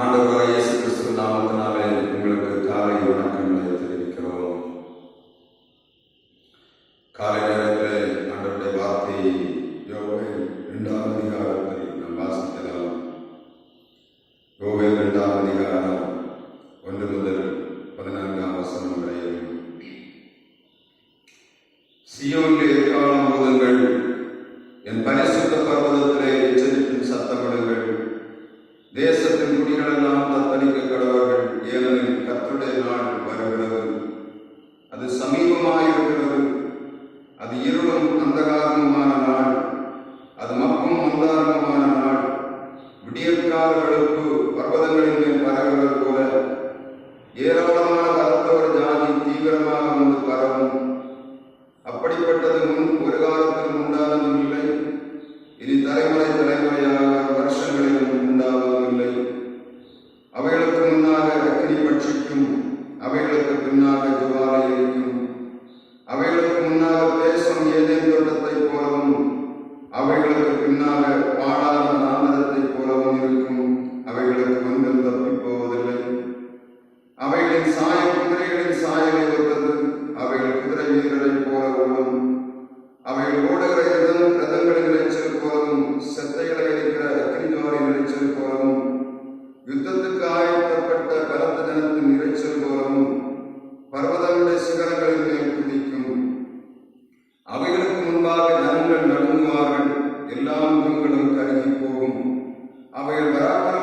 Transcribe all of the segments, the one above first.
ஆண்டவராக இயேசு கிறிஸ்து நாமத்தினாலே தெரிவிக்கிறோம். காலை நேரத்தில் ஆண்டவருடைய வார்த்தையை யோகை இரண்டாம் அதிகாரத்தை யோகை இரண்டாம் ஒன்று முதல் Ele dá dá. முன்பாக ஜனங்கள் நடுங்குவார்கள். எல்லா முகங்களும் கருகி போகும். அவைகள் வராமல்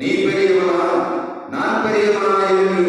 நீ பெரியவனா நான் பெரியவனா என்று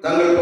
தங்கள்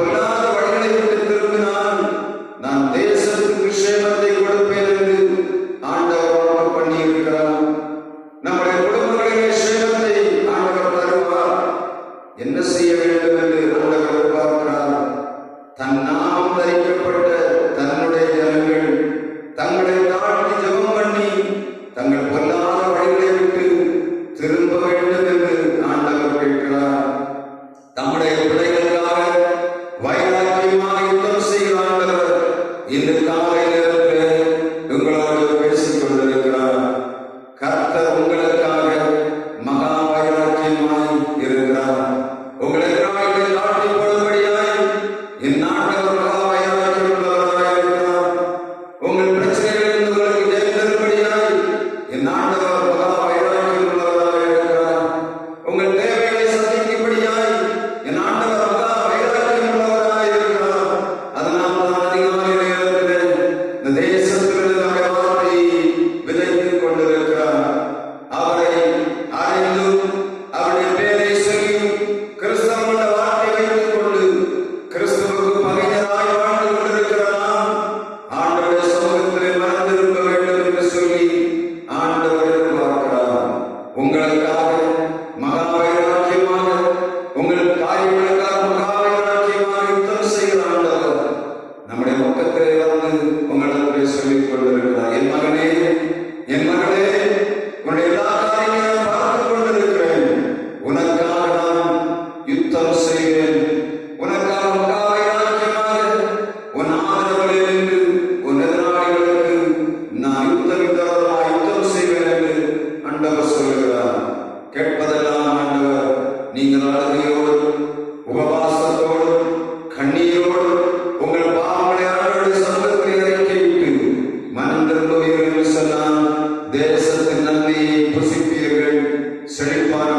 உங்களுக்காக செழிப்பான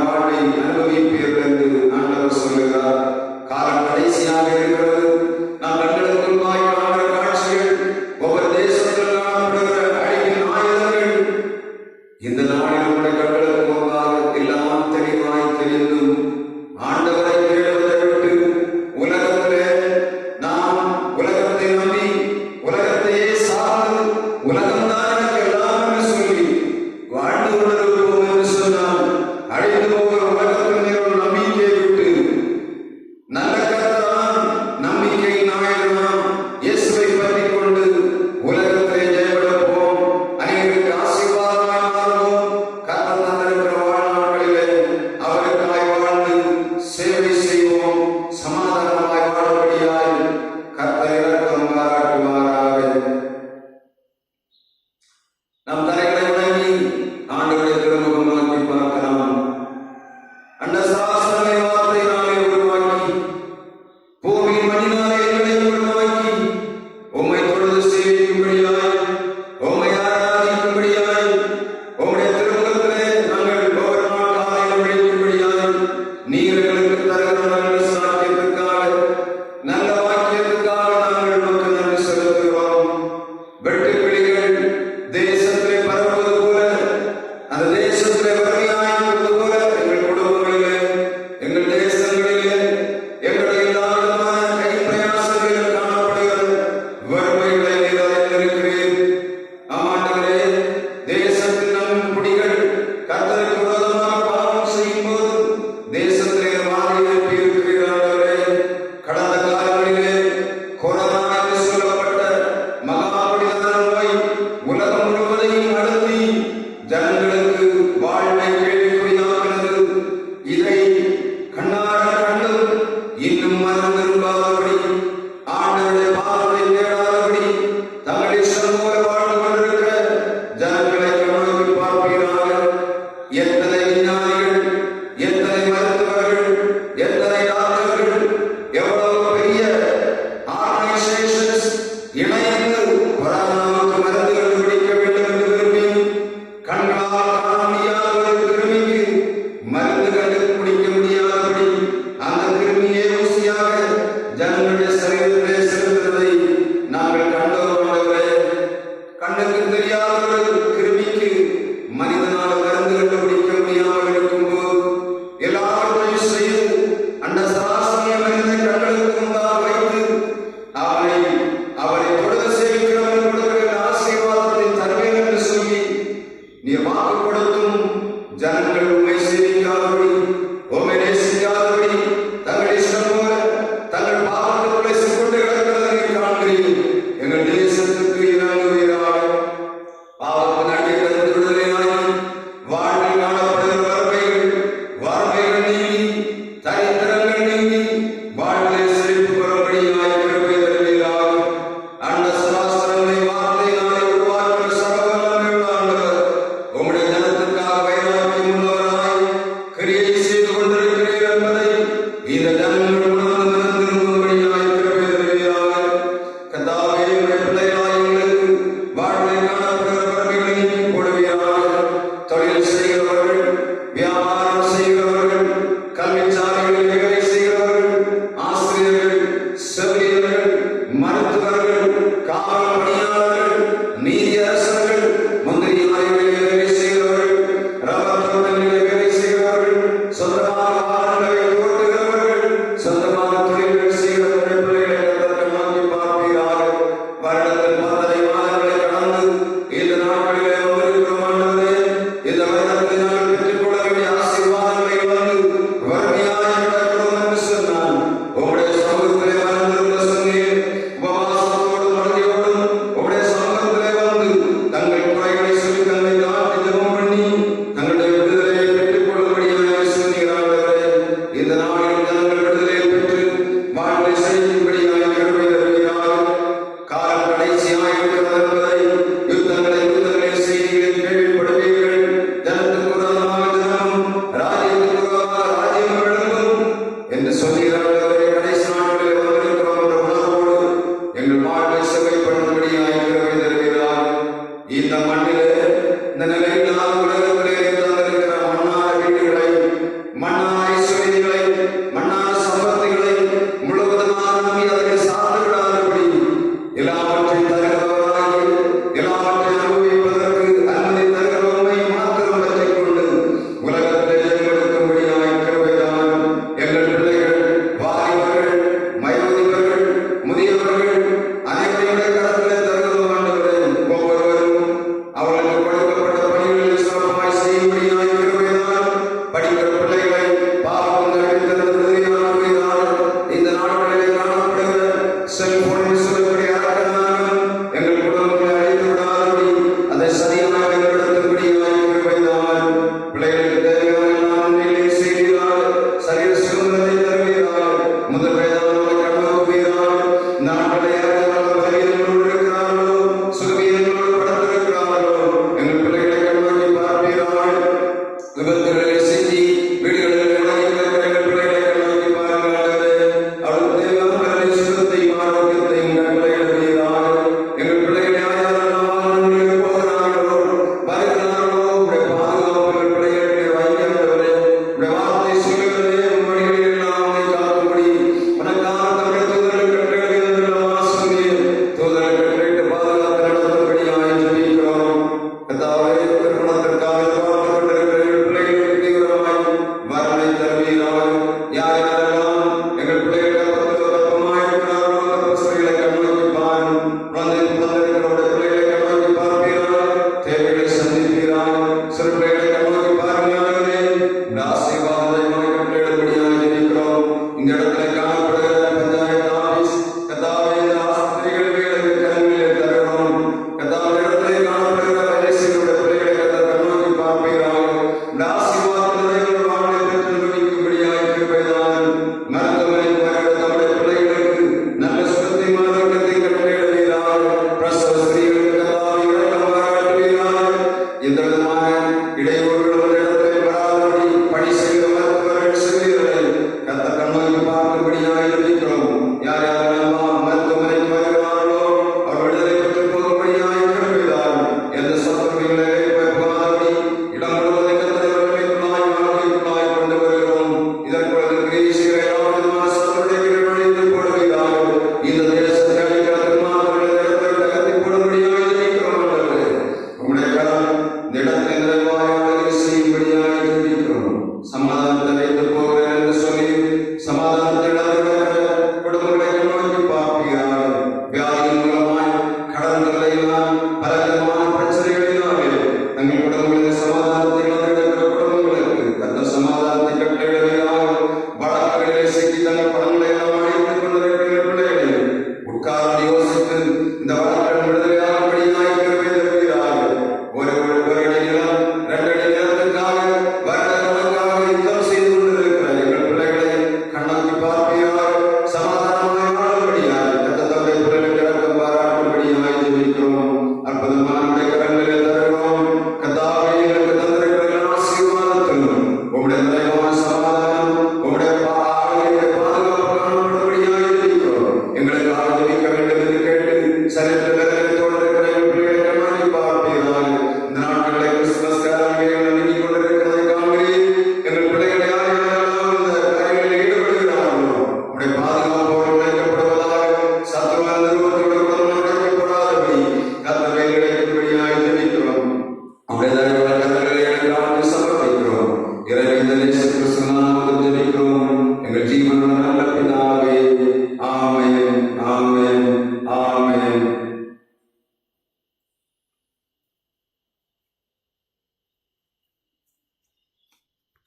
y le dan